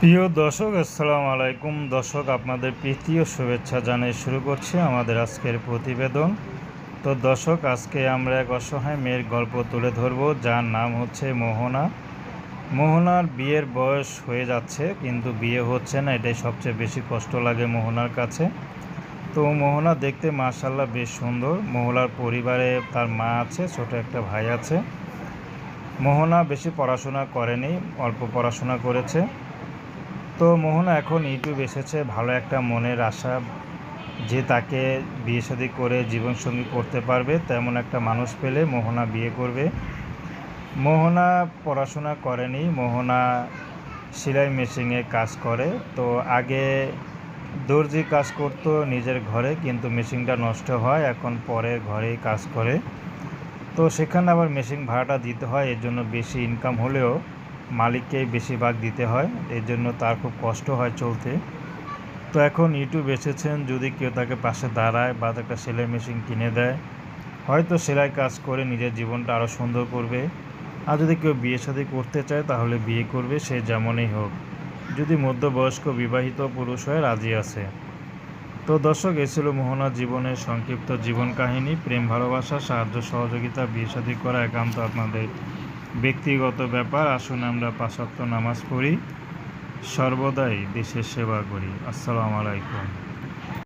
প্রিয় দর্শক, আসসালামু আলাইকুম। দর্শক, আপনাদের প্রীতি ও শুভেচ্ছা জানিয়ে শুরু করছি আমাদের আজকের প্রতিবেদন। তো দর্শক, আজকে আমরা এক অসহায় মেয়ের গল্প তুলে ধরব, যার নাম হচ্ছে মোহনা। মোহনার বিয়ের বয়স হয়ে যাচ্ছে, কিন্তু বিয়ে হচ্ছে না, এটাই সবচেয়ে বেশি কষ্ট লাগে মোহনার কাছে। তো মোহনা দেখতে মাশাল্লাহ বেশ সুন্দর। মোহনার পরিবারে তার মা আছে, ছোট একটা ভাই আছে। মোহনা বেশি পড়াশোনা করেনি, অল্প পড়াশোনা করেছে। তো মোহনা, এখন ইউটিউব এসেছে ভালো একটা মনের আশা যে তাকে বিয়ে শাদী করে জীবনসঙ্গী করতে পারবে, তেমন একটা মানুষ পেলে মোহনা বিয়ে করবে। মোহনা পড়াশোনা করেনি, মোহনা সেলাই মেশিনে কাজ করে। তো আগে দর্জি কাজ করতো নিজের ঘরে, কিন্তু মেশিনটা নষ্ট হয়, এখন পরে ঘরেই কাজ করে। তো সেখানে আবার মেশিন ভাড়াটা দিতে হয়, এর জন্য বেশি ইনকাম হলেও মালিককেই বেশিরভাগ দিতে হয়। এর জন্য তার খুব কষ্ট হয় চলতে। তো এখন ইউটিউব এসেছেন, যদি কেউ তাকে পাশে দাঁড়ায় বা একটা সেলাই মেশিন কিনে দেয়, হয়তো সেলাই কাজ করে নিজের জীবনটা আরও সুন্দর করবে। আর যদি কেউ বিয়ে শাদী করতে চায়, তাহলে বিয়ে করবে, সে যেমনই হোক। যদি মধ্যবয়স্ক বিবাহিত পুরুষ হয়ে রাজি আছে। তো দর্শক, এ ছিল মোহনার জীবনের সংক্ষিপ্ত জীবন কাহিনী। প্রেম, ভালোবাসা, সাহায্য, সহযোগিতা, বিয়ে শাদী করা একান্ত আপনাদের ব্যক্তিগত ব্যাপার আসুন আমরা পাঁচাত্ত নামাজ পড়ি। সর্বদাই দেশের সেবা করি। আসসালামু আলাইকুম।